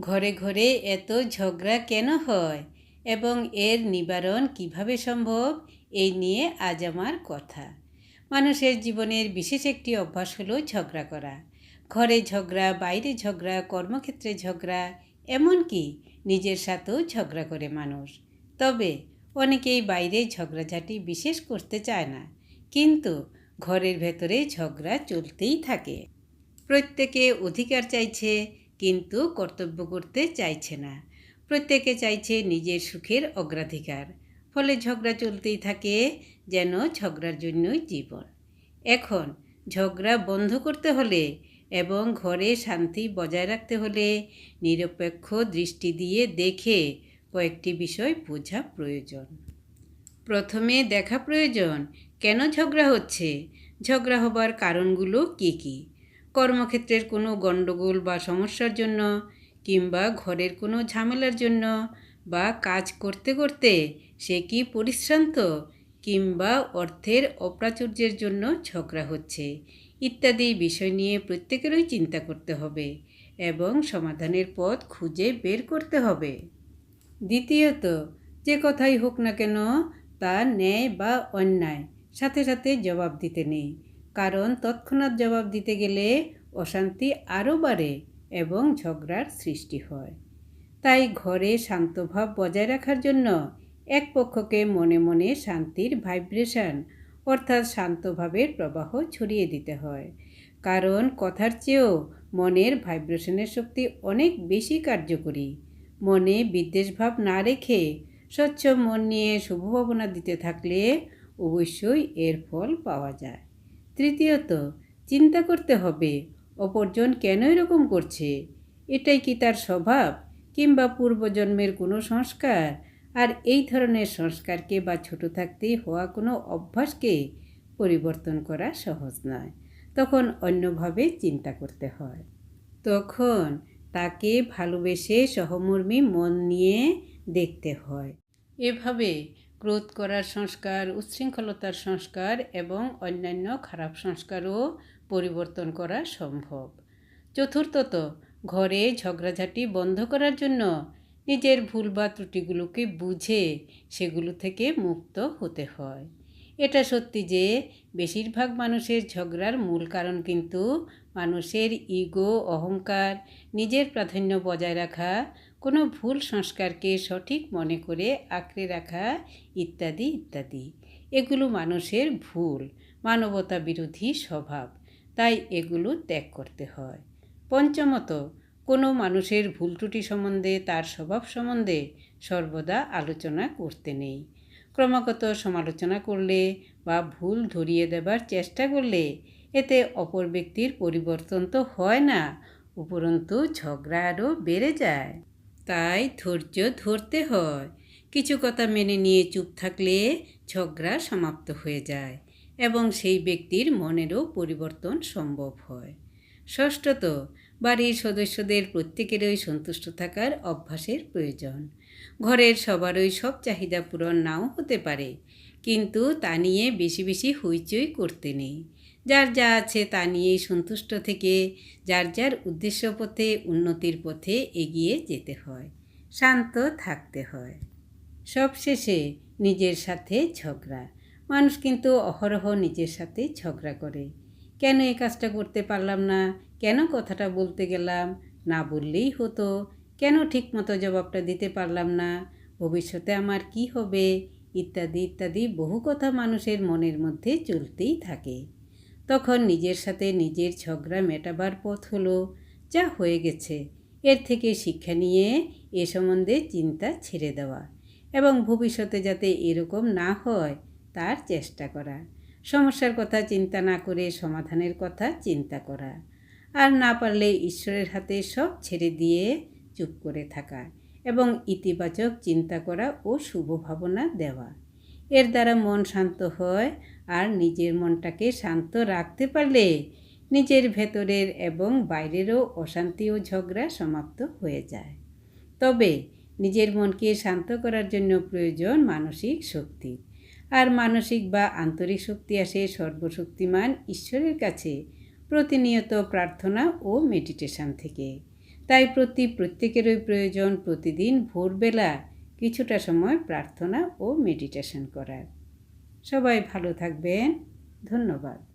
ঘরে ঘরে এত ঝগড়া কেন হয়? এবং এর নিবারণ কীভাবে সম্ভব? এই নিয়ে আজ আমার কথা। মানুষের জীবনের বিশেষ একটি অভ্যাস হলো ঝগড়া করা। ঘরে ঝগড়া, বাইরে ঝগড়া, কর্মক্ষেত্রে ঝগড়া, এমনকি নিজের সাথেও ঝগড়া করে মানুষ। তবে অনেকেই বাইরে ঝগড়াঝাটি বিশেষ করতে চায় না। কিন্তু ঘরের ভেতরে ঝগড়া চলতেই থাকে। প্রত্যেকে অধিকার চাইছে কিন্তু কর্তব্য করতে চাইছে না। প্রত্যেকে চাইছে নিজের সুখের অগ্রাধিকার। ফলে ঝগড়া চলতেই থাকে যেন ঝগড়ার জন্যই জীবন। এখন ঝগড়া বন্ধ করতে হলে এবং ঘরে শান্তি বজায় রাখতে হলে নিরপেক্ষ দৃষ্টি দিয়ে দেখে কয়েকটি বিষয় বোঝা প্রয়োজন। প্রথমে দেখা প্রয়োজন, কেন ঝগড়া হচ্ছে? ঝগড়া হবার কারণগুলো কী কী? কর্মক্ষেত্রের কোনো গণ্ডগোল বা সমস্যার জন্য কিংবা ঘরের কোনো ঝামেলার জন্য বা কাজ করতে করতে সে কি পরিশ্রান্ত কিংবা অর্থের অপ্রাচুর্যের জন্য ঝগড়া হচ্ছে ইত্যাদি বিষয় নিয়ে প্রত্যেকেরই চিন্তা করতে হবে এবং সমাধানের পথ খুঁজে বের করতে হবে। দ্বিতীয়ত, যে কথাই হোক না কেন তা ন্যায় বা অন্যায়, সাথে সাথে জবাব দিতে নেই। কারণ তৎক্ষণাৎ জবাব দিতে গেলে অশান্তি আরও বাড়ে এবং ঝগড়ার সৃষ্টি হয়। তাই ঘরে শান্তভাব বজায় রাখার জন্য এক পক্ষকে মনে মনে শান্তির ভাইব্রেশন অর্থাৎ শান্তভাবের প্রবাহ ছড়িয়ে দিতে হয়। কারণ কথার চেয়েও মনের ভাইব্রেশনের শক্তি অনেক বেশি কার্যকরী। মনে বিদ্বেষভাব না রেখে স্বচ্ছ মন নিয়ে শুভভাবনা দিতে থাকলে অবশ্যই এর ফল পাওয়া যায়। তৃতীয়ত, চিন্তা করতে হবে, অপরজন কেন এরকম করছে? এটাই কি তার স্বভাব কিংবা পূর্বজন্মের কোনো সংস্কার? আর এই ধরনের সংস্কারকে বা ছোট থাকতেই হওয়া কোনো অভ্যাসকে পরিবর্তন করা সহজ নয়। তখন অন্যভাবে চিন্তা করতে হয়। তখন তাকে ভালোবেসে সহমর্মী মন নিয়ে দেখতে হয়। এভাবে ক্রোধ করার সংস্কার, উচ্ছৃঙ্খলতার সংস্কার এবং অন্যান্য খারাপ সংস্কারও পরিবর্তন করা সম্ভব। চতুর্থত, ঘরে ঝগড়াঝাটি বন্ধ করার জন্য নিজের ভুল বা ত্রুটিগুলোকে বুঝে সেগুলো থেকে মুক্ত হতে হয়। এটা সত্যি যে বেশিরভাগ মানুষের ঝগড়ার মূল কারণ কিন্তু মানুষের ইগো, অহংকার, নিজের প্রাধান্য বজায় রাখা, কোনো ভুল সংস্কারকে সঠিক মনে করে আঁকড়ে রাখা ইত্যাদি ইত্যাদি। এগুলো মানুষের ভুল, মানবতা বিরোধী স্বভাব, তাই এগুলো ত্যাগ করতে হয়। পঞ্চমত, কোনো মানুষের ভুল ত্রুটি সম্বন্ধে তার স্বভাব সম্বন্ধে সর্বদা আলোচনা করতে নেই। ক্রমাগত সমালোচনা করলে বা ভুল ধরিয়ে দেবার চেষ্টা করলে এতে অপর ব্যক্তির পরিবর্তন তো হয় না, উপরন্তু ঝগড়া আরও বেড়ে যায়। তাই ধৈর্য ধরতে হয়। কিছু কথা মেনে নিয়ে চুপ থাকলে ঝগড়া সমাপ্ত হয়ে যায় এবং সেই ব্যক্তির মনেরও পরিবর্তন সম্ভব হয়। ষষ্ঠত, বাড়ির সদস্যদের প্রত্যেকেরই সন্তুষ্ট থাকার অভ্যাসের প্রয়োজন। ঘরের সবারই সব চাহিদা পূরণ নাও হতে পারে। কিন্তু তা নিয়ে বেশি বেশি হইচই করতে নেই। যার যা আছে তা নিয়েই সন্তুষ্ট থেকে যার যার উদ্দেশ্য পথে, উন্নতির পথে এগিয়ে যেতে হয়। শান্ত থাকতে হয়। সবশেষে নিজের সাথে ঝগড়া। মানুষ কিন্তু অহরহ নিজের সাথে ঝগড়া করে। কেন এই কাজটা করতে পারলাম না? কেন কথাটা বলতে গেলাম? না বললেই হতো। কেন ঠিকমতো জবাবটা দিতে পারলাম না? ভবিষ্যতে আমার কি হবে? ইত্যাদি ইত্যাদি বহু কথা মানুষের মনের মধ্যে চলতেই থাকে। তখন নিজের সাথে নিজের ঝগড়া মেটাবার পথ হলো, যা হয়ে গেছে। এর থেকে শিক্ষা নিয়ে এ সম্বন্ধে চিন্তা ছেড়ে দেওয়া এবং ভবিষ্যতে যাতে এরকম না হয়, তার চেষ্টা করা। সমস্যার কথা চিন্তা না করে সমাধানের কথা চিন্তা করা। আর না পারলে ঈশ্বরের হাতে সব ছেড়ে দিয়ে চুপ করে থাকা এবং ইতিবাচক চিন্তা করা ও শুভ ভাবনা দেওয়া। এর দ্বারা মন শান্ত হয় আর নিজের মনটাকে শান্ত রাখতে পারলে নিজের ভেতরের এবং বাইরেরও অশান্তি ও ঝগড়া সমাপ্ত হয়ে যায়। তবে নিজের মনকে শান্ত করার জন্য প্রয়োজন মানসিক শক্তি। আর মানসিক বা আন্তরিক শক্তি আসে সর্বশক্তিমান ঈশ্বরের কাছে প্রতিনিয়ত প্রার্থনা ও মেডিটেশন থেকে। তাই প্রতি প্রত্যেকেরই প্রয়োজন প্রতিদিন ভোরবেলা কিছুটা সময় প্রার্থনা ও মেডিটেশন করার। সবাই ভালো থাকবেন। ধন্যবাদ।